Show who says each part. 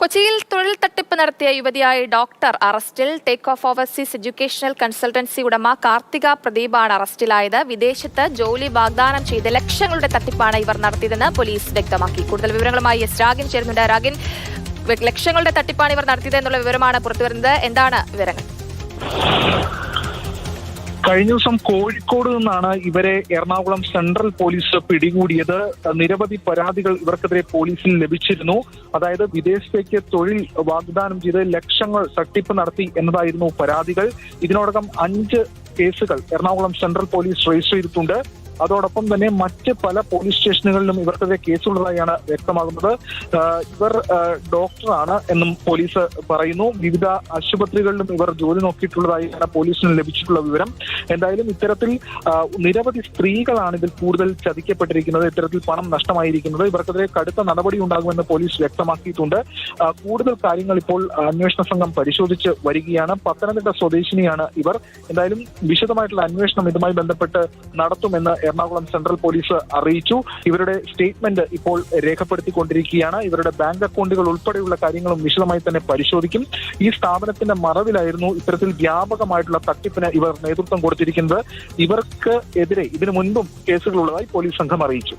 Speaker 1: കൊച്ചിയിൽ തൊഴിൽ തട്ടിപ്പ് നടത്തിയ യുവതിയായ ഡോക്ടർ അറസ്റ്റിൽ take off overseas educational consultancy ഉടമ കാർത്തിക പ്രദീപാണ് അറസ്റ്റിലായത്. വിദേശത്ത് ജോലി വാഗ്ദാനം ചെയ്ത് ലക്ഷങ്ങളുടെ തട്ടിപ്പാണ് ഇവർ നടത്തിയതെന്ന് പോലീസ് വ്യക്തമാക്കി. കൂടുതൽ വിവരങ്ങളുമായി എസ് രാഗിൻ ചേരുന്നുണ്ട്. രാഗിൻ ലക്ഷങ്ങളുടെ തട്ടിപ്പാണ് ഇവർ നടത്തിയത് എന്നുള്ള വിവരമാണ് പുറത്തുവരുന്നത്. എന്താണ് വിവരങ്ങൾ?
Speaker 2: കഴിഞ്ഞ ദിവസം കോഴിക്കോട് നിന്നാണ് ഇവരെ എറണാകുളം സെൻട്രൽ പോലീസ് പിടികൂടിയത്. നിരവധി പരാതികൾ ഇവർക്കെതിരെ പോലീസിൽ ലഭിച്ചിരുന്നു. അതായത് വിദേശത്തേക്ക് തൊഴിൽ വാഗ്ദാനം ചെയ്ത് ലക്ഷങ്ങൾ തട്ടിപ്പ് നടത്തി എന്നതായിരുന്നു പരാതികൾ. ഇതിനോടകം അഞ്ച് കേസുകൾ എറണാകുളം സെൻട്രൽ പോലീസ് രജിസ്റ്റർ ചെയ്തിട്ടുണ്ട്. അതോടൊപ്പം തന്നെ മറ്റ് പല പോലീസ് സ്റ്റേഷനുകളിലും ഇവർക്കെതിരെ കേസുള്ളതായാണ് വ്യക്തമാകുന്നത്. ഇവർ ഡോക്ടറാണ് എന്നും പോലീസ് പറയുന്നു. വിവിധ ആശുപത്രികളിലും ഇവർ ജോലി നോക്കിയിട്ടുള്ളതായാണ് പോലീസിന് ലഭിച്ചിട്ടുള്ള വിവരം. എന്തായാലും ഇത്തരത്തിൽ നിരവധി സ്ത്രീകളാണ് ഇതിൽ കൂടുതൽ ചതിക്കപ്പെട്ടിരിക്കുന്നത്. ഇത്തരത്തിൽ പണം നഷ്ടമായിരിക്കുന്നത്. ഇവർക്കെതിരെ കടുത്ത നടപടി ഉണ്ടാകുമെന്ന് പോലീസ് വ്യക്തമാക്കിയിട്ടുണ്ട്. കൂടുതൽ കാര്യങ്ങൾ ഇപ്പോൾ അന്വേഷണ സംഘം പരിശോധിച്ച് വരികയാണ്. പത്തനംതിട്ട സ്വദേശിനിയാണ് ഇവർ. എന്തായാലും വിശദമായിട്ടുള്ള അന്വേഷണം ഇതുമായി ബന്ധപ്പെട്ട് നടത്തുമെന്ന് എറണാകുളം സെൻട്രൽ പോലീസ് അറിയിച്ചു. ഇവരുടെ സ്റ്റേറ്റ്മെന്റ് ഇപ്പോൾ രേഖപ്പെടുത്തിക്കൊണ്ടിരിക്കുകയാണ്. ഇവരുടെ ബാങ്ക് അക്കൗണ്ടുകൾ ഉൾപ്പെടെയുള്ള കാര്യങ്ങളും വിശദമായി തന്നെ പരിശോധിക്കും. ഈ സ്ഥാപനത്തിന്റെ മറവിലായിരുന്നു ഇത്തരത്തിൽ വ്യാപകമായിട്ടുള്ള തട്ടിപ്പിന് ഇവർ നേതൃത്വം കൊടുത്തിരിക്കുന്നത്. ഇവർക്ക് എതിരെ ഇതിനു മുൻപും കേസുകളുള്ളതായി പോലീസ് സംഘം അറിയിച്ചു.